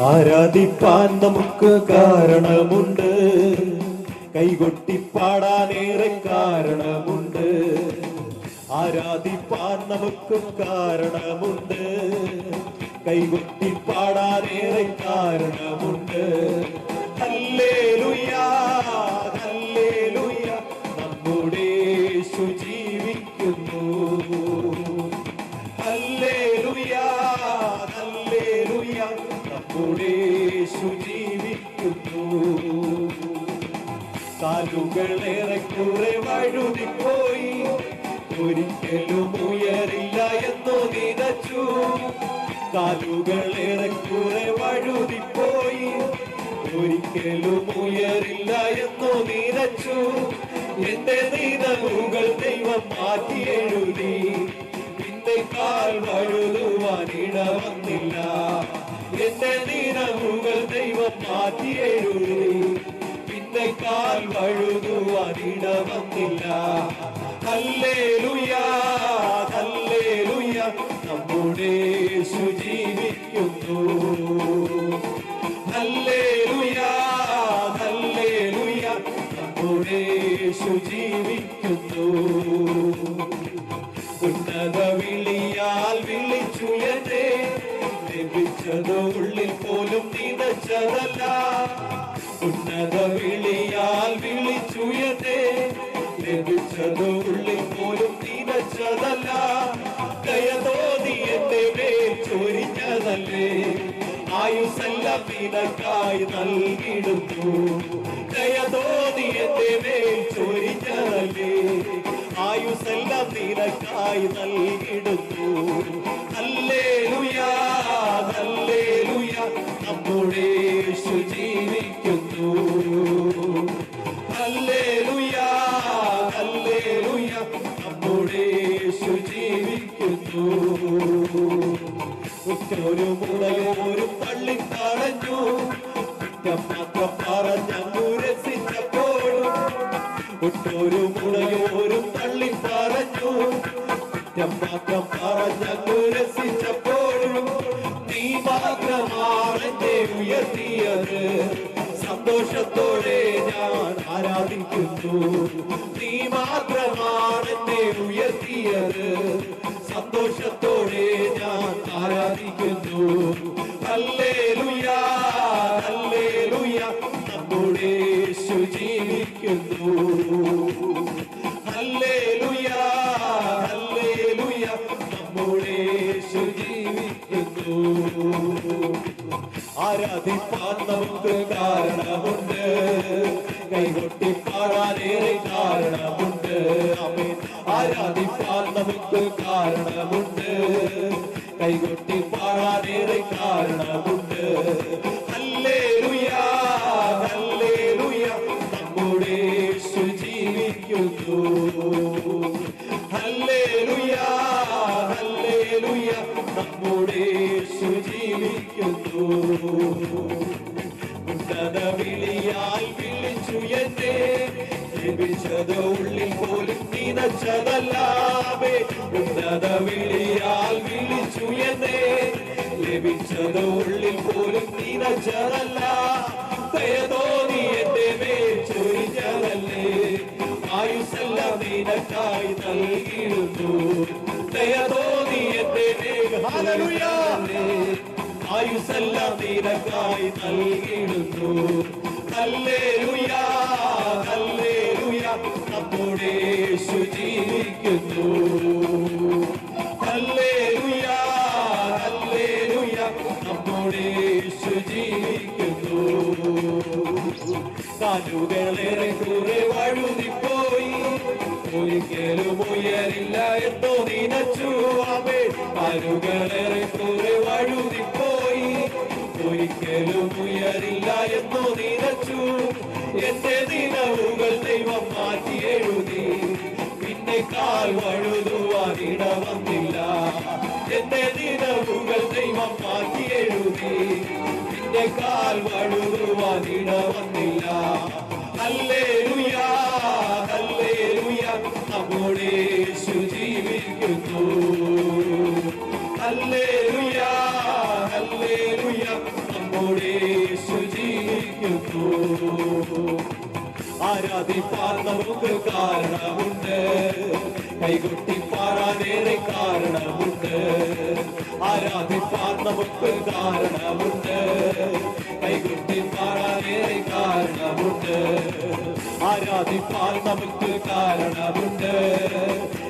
ആരാധിപ്പാൻ നമുക്ക് കാരണമുണ്ട്. കൈകൊട്ടി പാടാനേറെ കാരണമുണ്ട്. ആരാധിപ്പാൻ നമുക്ക് കാരണമുണ്ട്. കൈകൊട്ടി പാടാനേറെ കാരണമുണ്ട്. ഹല്ലേലൂയ കാലുകളേറെക്കുറെ വഴുതിപ്പോയി. ഒരിക്കലും ഉയരില്ല എന്നോ നിനച്ചു കാലുകളേറെക്കുറെ വഴുതിപ്പോയി. ഒരിക്കലും ഉയരില്ല എന്നോ നിനച്ചു എന്റെ നീതലുകൾ ദൈവം മാറ്റി എഴുതി. നിന്റെ കാൽ വഴുതുവാൻ ഇടവന്നില്ല എന്റെ നീതലുകൾ ദൈവം മാറ്റി എഴുതി. കാൽ കഴുകുവാനിടമെന്നില്ല ഹല്ലേലൂയ ഹല്ലേലൂയ നമ്മുടെ ജീവിക്കുന്നു. ഹല്ലേലൂയ ഹല്ലേലൂയ നമ്മുടെ യേശു ജീവിക്കുന്നു. ഉന്നത വിളിയാൽ വിളിച്ചുയരെ ലഭിച്ചത് ഉള്ളിൽ പോലും നിനച്ചതല്ല ഉന്നത വിളിയാൽ വിളിച്ചുയതേ ലഭിച്ചത് ഉള്ളിൽ പോലും തിരച്ചതല്ല കയതോതി എന്റെ മേൽ ചൊരിഞ്ഞതല്ലേ ആയുസെല്ലാം നിനക്കായി നൽകിടുന്നു. കയതോതി എന്റെ മേൽ ചൊരിഞ്ഞതല്ലേ ആയുസെല്ലാം നിനക്കായി നൽകിടുന്നു. മുറയോരും പള്ളി തടഞ്ഞു. കുറ്റം മാത്രം പറഞ്ഞങ്ങു രസിച്ചപ്പോഴും ഒട്ടൊരു മുറയോരും തള്ളി പറഞ്ഞു കുറ്റം മാത്രം പറഞ്ഞങ്ങു രസിച്ചപ്പോഴും നീ മാത്രമാണ് എന്നെ ഉയർത്തിയത്. സന്തോഷത്തോടെ ഞാൻ ആരാധിക്കുന്നു. നീ മാത്രമാണ് എന്നെ ഉയർത്തിയത്. സന്തോഷത്തോടെ ഞാൻ ആരാധിക്കുന്നു. ആരാധിപ്പാൻ നമുക്ക് കാരണമുണ്ട്. കൈകൊട്ടി പാടാനേറെ കാരണമുണ്ട്. അമേൻ ആരാധിപ്പാൻ നമുക്ക് കാരണമുണ്ട്. കൈകൊട്ടി പാടാനേറെ കാരണമുണ്ട്. ഹല്ലേലൂയ യേശു ജീവിക്കുന്നു. ഉന്നത വിളിയാൽ വിളിച്ചു എന്നെ. ലഭിച്ചത് ഉള്ളിൽ പോലും നിനച്ചതല്ലാതെ. ഉന്നത വിളിയാൽ വിളിച്ചു എന്നെ. ലഭിച്ചത് ഉള്ളിൽ പോലും നിനച്ചതല്ല. ദയതോന്നി മേൽ ചൊരിഞ്ഞതല്ലേ. ആയുസെല്ലാം നിനക്കായി നൽകിയിരുന്നു. ഹല്ലേലൂയ ആയുസെല്ലാം നിനക്കായി നൽകിയിടുന്നു. നമ്മുടെ ജീവിക്കുന്നു. കാലുകളേറെ കുറെ വഴുതിപ്പോയി ഒരിക്കലും ഉയരില്ല എന്തോ നിനച്ചു അവേ കാലുകളേറെ കുറെ വഴുതിപ്പോയി ഒരിക്കലും ഉയരില്ല എന്തോ നിനച്ചു എന്റെ നിലവുകൾ ദൈവം മാറ്റി എഴുതി പിന്നെ കാൽ വഴുതുവാൻ ഇടവന്നില്ല എന്റെ നിലവുകൾ ദൈവം മാറ്റി എഴുതി പിന്നെ കാൽ വഴുതുവാൻ ഇടവന്നില്ല. അല്ലേ ഹല്ലേലൂയ നമ്മുടെ ജീവിക്കുന്നു. നമ്മുടെ ജീവിക്കുന്നു. ആരാധിപ്പാൻ നമുക്ക് കാരണമുണ്ട്. കൈകൊട്ടി പാടാനേറെ കാരണമുണ്ട് ആരാധിപ്പാൻ നമുക്ക് കാരണമുണ്ട് കൈകൊട്ടി പാടാനേറെ കാരണമുണ്ട് ആരാധിപ്പാൻ നമുക്ക് കാരണമുണ്ട്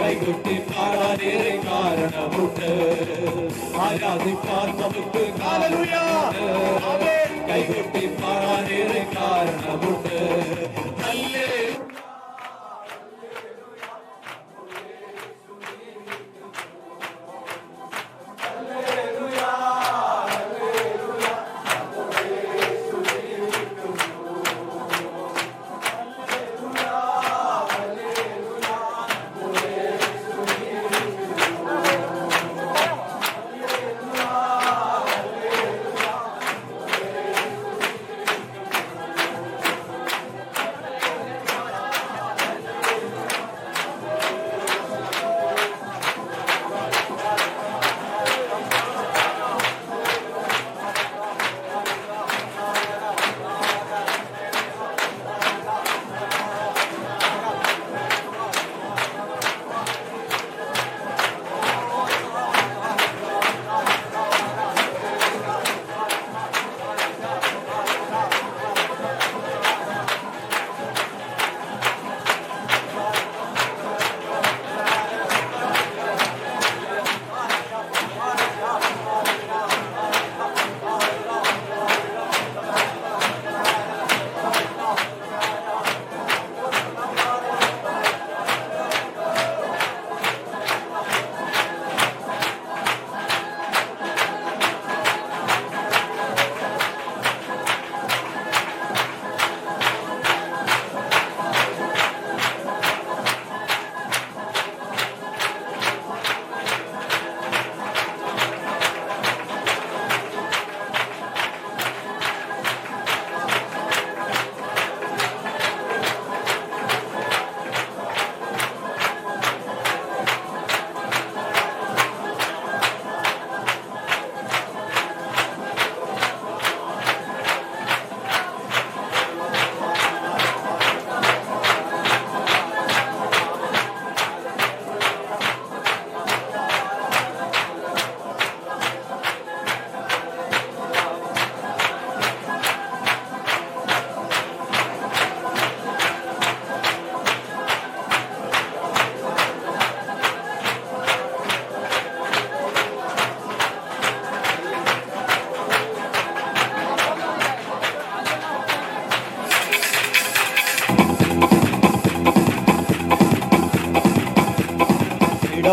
കൈകൊട്ടി പാടാനേറെ കാരണമുണ്ട് ആരാധിപ്പാൻ നമുക്ക് കാരണമുണ്ട് കൈകൊട്ടി പാടാനേറെ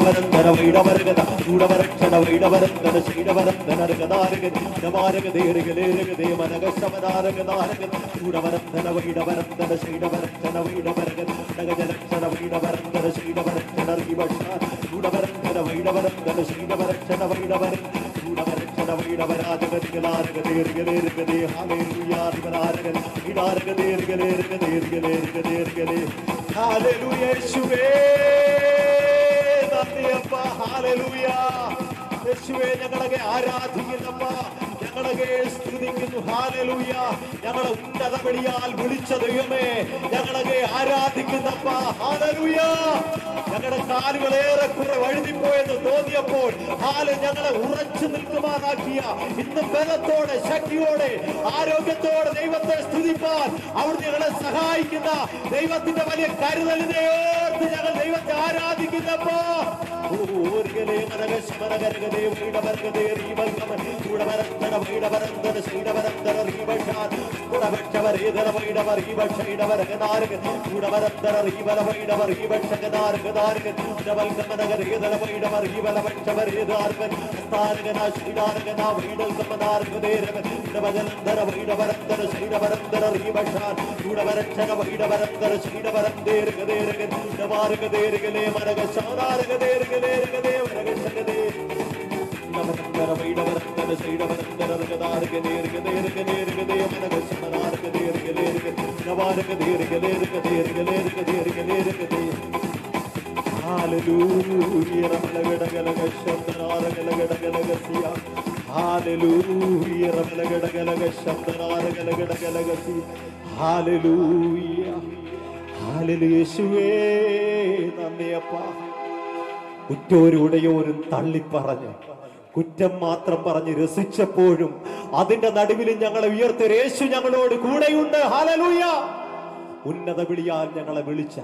ഇടവരന്തര വൈടവരഗത ചൂടവരക്ഷണ വൈടവരന്തര ശ്രീടവരന്തനരഗതാരഗ നമാരഗതേരഗലേരഗതേ മനഗശമനാരഗതാരഗ ചൂടവരന്തന വൈടവരന്തര ശ്രീടവരക്ഷണ വൈടവരഗ നഗജലക്ഷണ വൈടവരന്തര ചൂടവരന്തര വൈടവരന്തര ശ്രീടവരക്ഷണ വൈടവര യേശുവേ നന്ദിയപ്പ ഹാലലൂയ യേശുവേ ഞങ്ങളെ ആരാധിക്കുന്നപ്പ ഞങ്ങളെ സ്തുതിക്കുന്നു. ഹാലലൂയ ഞങ്ങളെ ഉന്നത വിളിയാൽ വിളിച്ച ദൈവമേ ഞങ്ങളെ ആരാധിക്കുന്നപ്പ ഹാലലൂയ ഞങ്ങളുടെ കാലുകളേറെ കുറെ വഴുതിപ്പോയെന്ന് തോന്നിയപ്പോൾ ഹാൽ ഞങ്ങളെ ഉറച്ചു നിൽക്കുമാറാക്കിയ ഇന്ന് ബലത്തോടെ ശക്തിയോടെ ആരോഗ്യത്തോടെ ദൈവത്തെ സ്തുതിപ്പാൻ അവിടെ ഞങ്ങളെ സഹായിക്കുന്ന ദൈവത്തിന്റെ വലിയ കരുതലിനെ ഓർത്ത് ഞങ്ങൾ ദൈവത്തെ ആരാധിക്കുന്നപ്പോ? ഊർഗലേ സ്ഥാനകന ശ്രീടാരകന വീടൽ കമനാർഗതേരകൻ ചുടവജലന്തര വൈടവരന്തര ശ്രീടവരന്തര റീവഷാൻ ചൂടവരക്ഷക വൈടവരന്തര ശ്രീടവരന്തേരകതേരകൻ ചുടവാരകതേരകലേ മനക ശാനാരകതേരകതേരകതേ മനകശകതേ നമസ്കാര വൈടവരന്തര ശ്രീടവരന്തര രഗതാരകതേരകതേരകതേരകതേ മനക ശമനാരകതേരകതേരക നവാരകതേരകതേരകതേരകതേരകതേരകതേ Hallelujah. ഒരു ഹാലലൂയ റബലഗടഗലഗ ശബ്ദനാരഗലഗടഗലഗസി ഹാലലൂയ ഹാലലു യേശുവേ നന്ദിയപ്പ. ഉറ്റോരും ഉടയോരും തള്ളിപ്പറഞ്ഞ് കുറ്റം മാത്രം പറഞ്ഞ് രസിച്ചപ്പോഴും അതിന്റെ നടുവിൽ ഞങ്ങളെ ഉയർത്തി യേശു ഞങ്ങളോട് കൂടെയുണ്ട്. ഹാലലൂയ ഉന്നത വിളിയാൽ ഞങ്ങളെ വിളിച്ച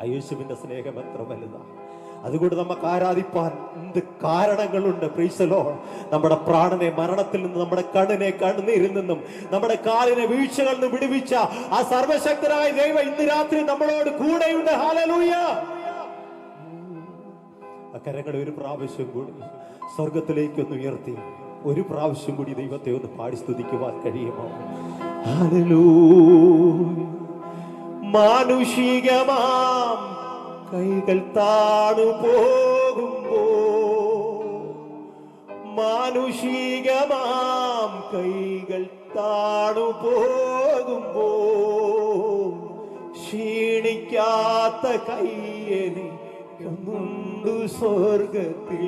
ആ യേശുവിന്റെ സ്നേഹം എത്ര വലുതാണ് അതുകൊണ്ട് നമുക്ക് ആരാധിപ്പാൻ എന്ത് കാരണങ്ങളുണ്ട്? പ്രീസലോ നമ്മുടെ പ്രാണനെ മരണത്തിൽ നിന്ന് നമ്മുടെ കണ്ണിനെ കണ്ണുനീരിൽ നിന്നും നമ്മുടെ കാലിനെ വീഴ്ചകളിൽ നിന്ന് വിടുവിച്ച ആ സർവശക്തനായ ദൈവം ഇന്ന് രാത്രി നമ്മളോട് കൂടെയുണ്ട്. ഹാലലൂയ ആ കരങ്ങൾ ഒരു പ്രാവശ്യം കൂടി സ്വർഗത്തിലേക്കൊന്ന് ഉയർത്തി. ഒരു പ്രാവശ്യം കൂടി ദൈവത്തെ ഒന്ന് പാടി സ്തുതിക്കുവാൻ കഴിയുമോ? ഹല്ലേലൂയ. മാനുഷികമാം. കൈകൾ താണു പോകുമ്പോ മാനുഷികമാം. കൈകൾ താണു പോകുമ്പോ ക്ഷീണിക്കാത്ത കയ്യനിക്കുന്നുണ്ടു സ്വർഗത്തിൽ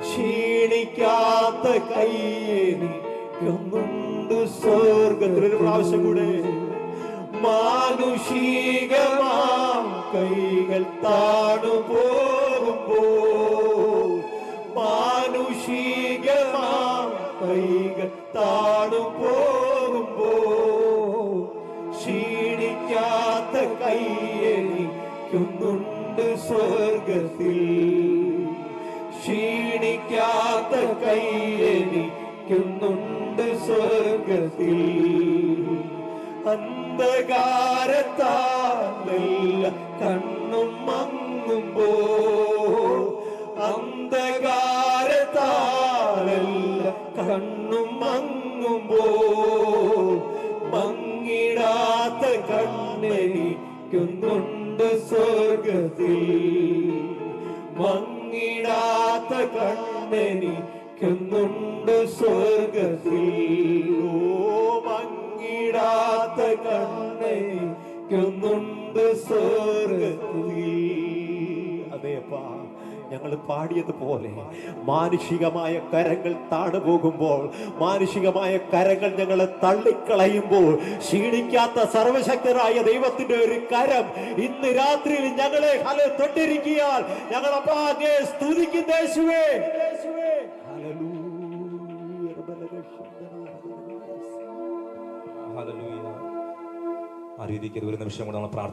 ക്ഷീണിക്കാത്ത കയ്യനിക്കുന്നുണ്ടു സ്വർഗത്തിൽ ഒരു പ്രാവശ്യം കൂടെ മാനുഷികമാം കൈകൾ താണു പോകുമ്പോ മാനുഷികമാം കൈകൾ താണു പോകുമ്പോ ക്ഷീണിക്കാത്ത കയ്യനിക്കുന്നുണ്ട് സ്വർഗത്തിൽ. ക്ഷീണിക്കാത്ത കയ്യനിക്കുന്നുണ്ട് സ്വർഗത്തിൽ. അന്ധകാരത്താലല്ല കണ്ണും മങ്ങുമ്പോ അന്ധകാരത്താലല്ല കണ്ണും മങ്ങുമ്പോ മങ്ങിടാത്ത കണ്ണെനിക്കുന്നുണ്ട് സ്വർഗത്തിൽ. മങ്ങിടാത്ത കണ്ണെനിക്കുന്നുണ്ട് സ്വർഗത്തിൽ. ഓ. സ്വർഗത്തിൽ. അതേപ്പാ ഞങ്ങൾ പാടിയതുപോലെ മാനുഷികമായ കരങ്ങൾ താണു പോകുമ്പോൾ മാനുഷികമായ കരങ്ങൾ ഞങ്ങളെ തള്ളിക്കളയുമ്പോൾ ക്ഷീണിക്കാത്ത സർവശക്തരായ ദൈവത്തിന്റെ ഒരു കരം ഇന്ന് രാത്രിയിൽ ഞങ്ങളെ ഹല തൊട്ടിരിക്കിയാൽ ഞങ്ങളപ്പാ അങ്ങേ യേശുവേ. ആ രീതിക്ക് ഒരു നിമിഷം കൂടെ നമ്മൾ പ്രാർത്ഥിക്കാം.